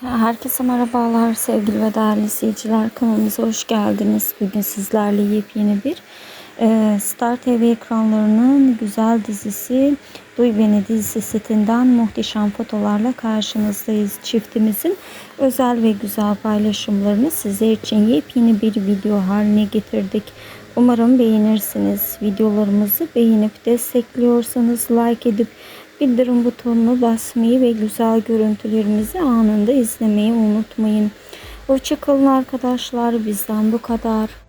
Herkese merhabalar sevgili ve değerli izleyiciler kanalımıza hoş geldiniz. Bugün sizlerle yepyeni bir e, Star TV ekranlarının güzel dizisi Duy Beni dizisi setinden muhteşem fotolarla karşınızdayız. Çiftimizin özel ve güzel paylaşımlarını sizler için yepyeni bir video haline getirdik. Umarım beğenirsiniz. Videolarımızı beğenip destekliyorsanız like edip bildirim butonunu basmayı ve güzel görüntülerimizi anında izlemeyi unutmayın. Hoşçakalın arkadaşlar. Bizden bu kadar.